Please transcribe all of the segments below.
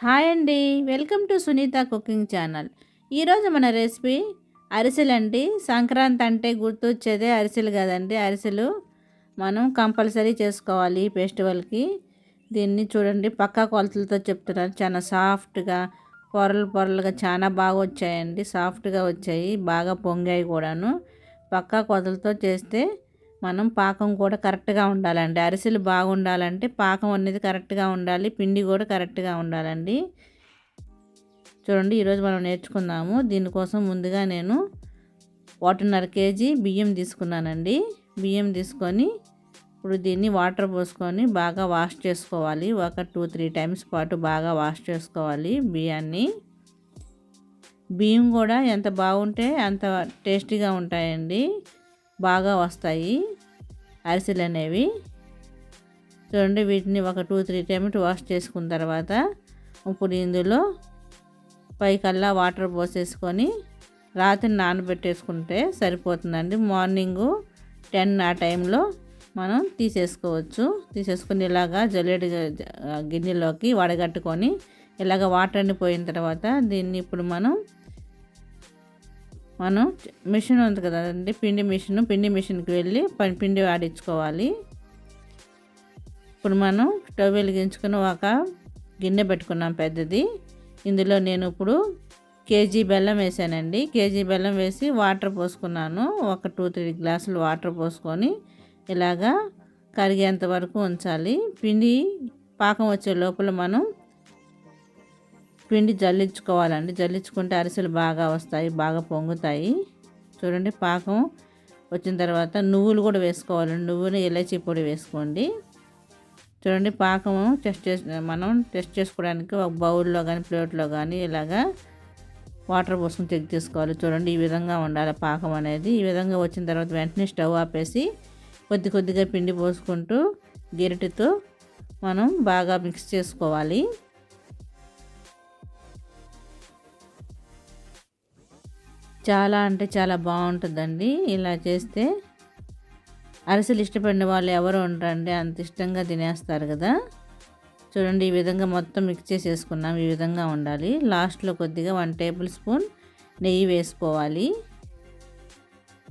Hi అండి. Welcome to Sunitha cooking channel. ఈరోజు మన రెసిపీ అరిసెలు అండి సంక్రాంతి అంటే గుర్తొచ్చేదే అరిసెలు కదండి. అరిసెలు మనం కంపల్సరీ చేసుకోవాలి ఈ ఫెస్టివల్కి. దీన్ని చూడండి పక్కా కొలతలతో చెప్తున్నారు చాలా సాఫ్ట్గా పొరలు పొరలుగా చాలా బాగా వచ్చాయండి. సాఫ్ట్గా వచ్చాయి బాగా పొంగాయి కూడాను. పక్కా కొలతలతో చేస్తే మనం పాకం కూడా కరెక్ట్గా ఉండాలండి. అరిసెలు బాగుండాలంటే పాకం అనేది కరెక్ట్గా ఉండాలి. పిండి కూడా కరెక్ట్గా ఉండాలండి. చూడండి ఈరోజు మనం నేర్చుకుందాము. దీనికోసం ముందుగా నేను ఒకటిన్నర కేజీ బియ్యం తీసుకున్నానండి. బియ్యం తీసుకొని ఇప్పుడు దీన్ని వాటర్ పోసుకొని బాగా వాష్ చేసుకోవాలి. ఒక టూ త్రీ టైమ్స్ పాటు బాగా వాష్ చేసుకోవాలి బియ్యాన్ని. బియ్యం కూడా ఎంత బాగుంటే అంత టేస్టీగా ఉంటాయండి. బాగా వస్తాయి అరిసెలు అనేవి చూడండి వీటిని ఒక టూ త్రీ టైమ్స్ వాష్ చేసుకున్న తర్వాత ఇప్పుడు ఇందులో పైకల్లా వాటర్ పోసేసుకొని రాత్రి నానబెట్టేసుకుంటే సరిపోతుందండి. మార్నింగు టెన్ ఆ టైంలో మనం తీసేసుకోవచ్చు. తీసేసుకుని ఇలాగా జల్లెడి గిన్నెలోకి వడగట్టుకొని ఇలాగ వాటర్ పోయిన తర్వాత దీన్ని ఇప్పుడు మనం మనం మిషన్ ఉంది కదండి పిండి మిషన్ పిండి మిషన్కి వెళ్ళి పిండి ఆడించుకోవాలి ఇప్పుడు మనం స్టవ్ వెలిగించుకుని ఒక గిన్నె పెట్టుకున్నాం పెద్దది. ఇందులో నేను ఇప్పుడు కేజీ బెల్లం వేసానండి. కేజీ బెల్లం వేసి వాటర్ పోసుకున్నాను. ఒక టూ త్రీ గ్లాసులు వాటర్ పోసుకొని ఇలాగా కరిగేంత వరకు ఉంచాలి. పిండి పాకం వచ్చే లోపల మనం పిండి జల్లించుకోవాలండి. జల్లించుకుంటే అరిసెలు బాగా వస్తాయి బాగా పొంగుతాయి. చూడండి పాకం వచ్చిన తర్వాత నువ్వులు కూడా వేసుకోవాలండి. నువ్వులు ఇలాచీ పొడి వేసుకోండి. చూడండి పాకం టెస్ట్ చేసి మనం టెస్ట్ చేసుకోవడానికి ఒక బౌల్లో కానీ ప్లేట్లో కానీ ఇలాగా వాటర్ పోసుకొని చెక్ చేసుకోవాలి. చూడండి ఈ విధంగా ఉండాలి పాకం అనేది. ఈ విధంగా వచ్చిన తర్వాత వెంటనే స్టవ్ ఆపేసి కొద్ది కొద్దిగా పిండి పోసుకుంటూ గెరిటితో మనం బాగా మిక్స్ చేసుకోవాలి. చాలా అంటే చాలా బాగుంటుందండి. ఇలా చేస్తే అరిసెలు ఇష్టపడిన వాళ్ళు ఎవరు ఉంటారండి అంత ఇష్టంగా తినేస్తారు కదా. చూడండి ఈ విధంగా మొత్తం మిక్స్ చేసేసుకున్నాం. ఈ విధంగా ఉండాలి. లాస్ట్లో కొద్దిగా వన్ టేబుల్ స్పూన్ నెయ్యి వేసుకోవాలి.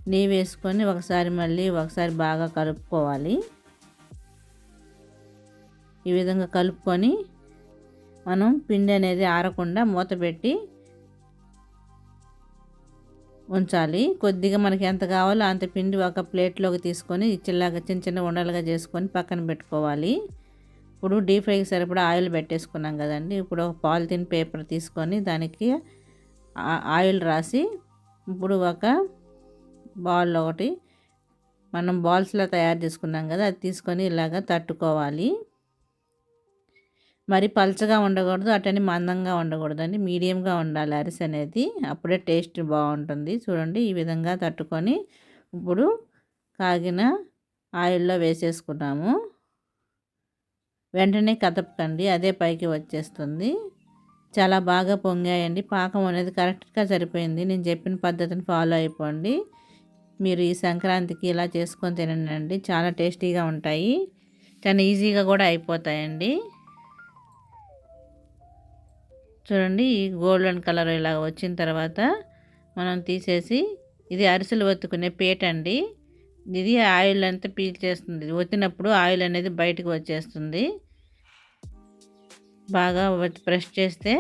నెయ్యి వేసుకొని ఒకసారి మళ్ళీ ఒకసారి బాగా కలుపుకోవాలి. ఈ విధంగా కలుపుకొని మనం పిండి అనేది ఆరకుండా మూత పెట్టి ఉంచాలి. కొద్దిగా మనకి ఎంత కావాలో అంత పిండి ఒక ప్లేట్లోకి తీసుకొని చిల్లగా చిన్న చిన్న ఉండలుగా చేసుకొని పక్కన పెట్టుకోవాలి. ఇప్పుడు డీప్ ఫ్రైకి సరిపడా ఆయిల్ పెట్టేసుకున్నాం కదండి. ఇప్పుడు ఒక పాలిథిన్ పేపర్ తీసుకొని దానికి ఆయిల్ రాసి ఇప్పుడు ఒక బాల్ ఒకటి మనం బాల్స్లో తయారు చేసుకున్నాం కదా అది తీసుకొని ఇలాగ తట్టుకోవాలి. మరి పలచగా ఉండకూడదు అటని మందంగా ఉండకూడదండి. మీడియంగా ఉండాలి అరిసి అనేది. అప్పుడే టేస్ట్ బాగుంటుంది. చూడండి ఈ విధంగా తట్టుకొని ఇప్పుడు కాగిన ఆయిల్లో వేసేసుకున్నాము. వెంటనే కదపకండి అదే పైకి వచ్చేస్తుంది. చాలా బాగా పొంగాయండి. పాకం అనేది కరెక్ట్గా సరిపోయింది. నేను చెప్పిన పద్ధతిని ఫాలో అయిపోండి. మీరు ఈ సంక్రాంతికి ఇలా చేసుకొని తినండి. చాలా టేస్టీగా ఉంటాయి. చాలా ఈజీగా కూడా అయిపోతాయండి. చూడండి ఈ గోల్డెన్ కలర్ ఇలా వచ్చిన తర్వాత మనం తీసేసి ఇది అరిసెలు ఒత్తుకునే పేట అండి. ఇది ఆయిల్ అంతా పీల్చేస్తుంది ఒత్తినప్పుడు ఆయిల్ అనేది బయటకు వచ్చేస్తుంది. బాగా ప్రెస్ చేస్తే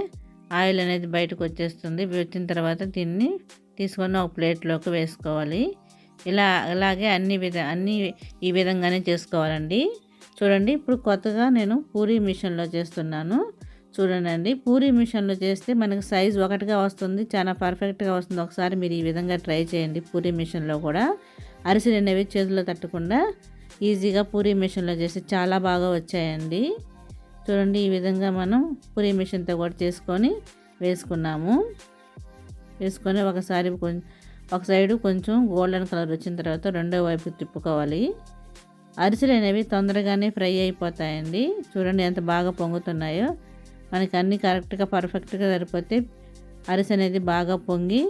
ఆయిల్ అనేది బయటకు వచ్చేస్తుంది. వచ్చిన తర్వాత దీన్ని తీసుకొని ఒక ప్లేట్లోకి వేసుకోవాలి. ఇలా అలాగే అన్ని విధ అన్ని ఈ విధంగానే చేసుకోవాలండి. చూడండి ఇప్పుడు కొత్తగా నేను పూరీ మిషన్లో చేస్తున్నాను. చూడండి పూరి మిషన్లో చేస్తే మనకు సైజ్ ఒకటిగా వస్తుంది. చాలా పర్ఫెక్ట్గా వస్తుంది. ఒకసారి మీరు ఈ విధంగా ట్రై చేయండి పూరి మిషన్లో కూడా. అరిసెలు అనేవి చేతిలో తట్టకుండా ఈజీగా పూరి మిషన్లో చేస్తే చాలా బాగా వచ్చాయండి. చూడండి ఈ విధంగా మనం పూరి మిషన్తో కూడా చేసుకొని వేసుకున్నాము. వేసుకొని ఒకసారి కొంచెం ఒక సైడు కొంచెం గోల్డెన్ కలర్ వచ్చిన తర్వాత రెండో వైపు తిప్పుకోవాలి. అరిసెలు అనేవి తొందరగానే ఫ్రై అయిపోతాయండి. చూడండి ఎంత బాగా పొంగుతున్నాయో. మనకి అన్నీ కరెక్ట్గా పర్ఫెక్ట్గా సరిపోతే అరిసె అనేది బాగా పొంగి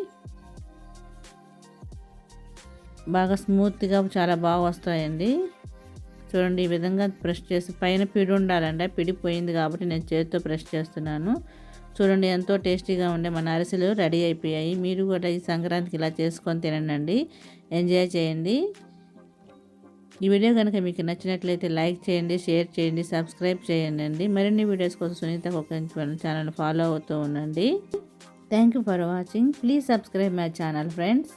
బాగా స్మూత్గా చాలా బాగా వస్తాయండి. చూడండి ఈ విధంగా ప్రెస్ చేసి పైన పిడి ఉండాలండి. పిడిపోయింది పిడి పోయింది కాబట్టి నేను చేతితో ప్రెస్ చేస్తున్నాను. చూడండి ఎంతో టేస్టీగా ఉండే మన అరిసెలు రెడీ అయిపోయాయి. మీరు కూడా ఈ సంక్రాంతికి ఇలా చేసుకొని తినండి. ఎంజాయ్ చేయండి. ఈ వీడియో కనుక మీకు నచ్చినట్లయితే లైక్ చేయండి షేర్ చేయండి సబ్స్క్రైబ్ చేయండి మరిన్ని వీడియోస్ కోసం సునీత కుకింగ్ ఛానల్ ఫాలో అవుతూ ఉండండి. Thank you for watching please subscribe my channel friends